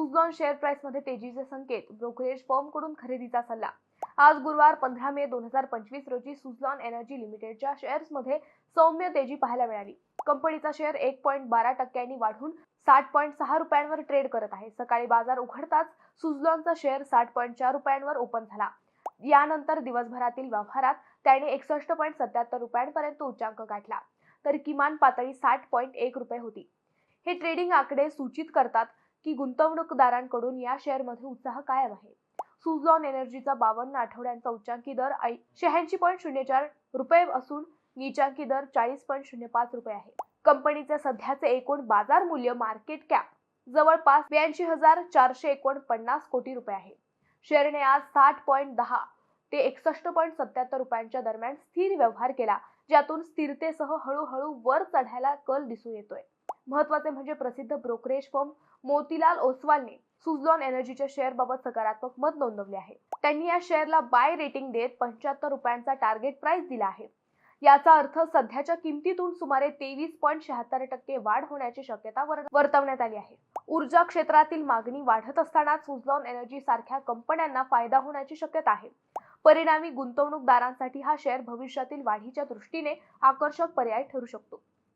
Suzlon share प्राइसमध्ये तेजीचे संकेत. ब्रोकरेज फॉर्मकडून खरेदीचा सल्ला. आज गुरुवार पंधरा मे दोन हजार पंचवीस रोजी सुझलॉन एनर्जी लिमिटेडच्या शेअर्समध्ये सौम्य तेजी पाहायला मिळाली. कंपनीचा शेअर एक पॉईंट बारा टक्क्यांनी वाढून साठ पॉईंट सहा रुपयांवर ट्रेड करत आहे. सकाळी बाजार उघडताच सुझलॉनचा शेअर साठ पॉईंट चार रुपयांवर ओपन झाला. यानंतर दिवसभरातील व्यवहारात त्याने एकसष्ट पॉईंट सत्याहत्तर रुपयांपर्यंत उच्चांक गाठला. तर किमान पातळी साठ पॉईंट एक रुपये होती. हे ट्रेडिंग आकडे सूचित करतात की गुंतवणूकदारांकडून या शेअरमध्ये उत्साह कायम आहे. सुझलॉन एनर्जीचा बावन्न आठवड्यांचा उच्चांकी दर शहाऐंशी पॉईंट शून्य चार रुपये असून नीचांकी दर चाळीस पॉईंट शून्य पाच रुपये आहे. कंपनीचे सध्याचे एकूण बाजार मूल्य मार्केट कॅप जवळपास ब्याऐंशी हजार चारशे एकोणपन्नास कोटी रुपये आहे. शेअरने आज साठ पॉईंट दहा ते एकसष्ट पॉईंट सत्याहत्तर रुपयांच्या दरम्यान स्थिर व्यवहार केला ज्यातून स्थिरतेसह हळूहळू वर चढायला कल दिसून येतोय. महत्त्वाचे म्हणजे प्रसिद्ध ब्रोकरेज फर्म मोतीलाल ओसवालने सुझलॉन एनर्जीच्या शेअर बाबत सकारात्मक मत नोंदवले आहे. त्यांनी या शेअरला बाय रेटिंग देत पंच्याहत्तर रुपयांचा टार्गेट प्राइस दिला आहे. याचा अर्थ सध्याच्या किमतीतून सुमारे तेवीस पॉईंट शहात्तर टक्के वाढ होण्याची शक्यता वर- वर्तवण्यात आली आहे. ऊर्जा क्षेत्रातील मागणी वाढत असताना सुझलॉन एनर्जी सारख्या कंपन्यांना फायदा होण्याची शक्यता आहे. परिणामी गुंतवणूकदारांसाठी हा शेअर भविष्यातील वाढीच्या दृष्टीने आकर्षक पर्याय ठरू शकतो.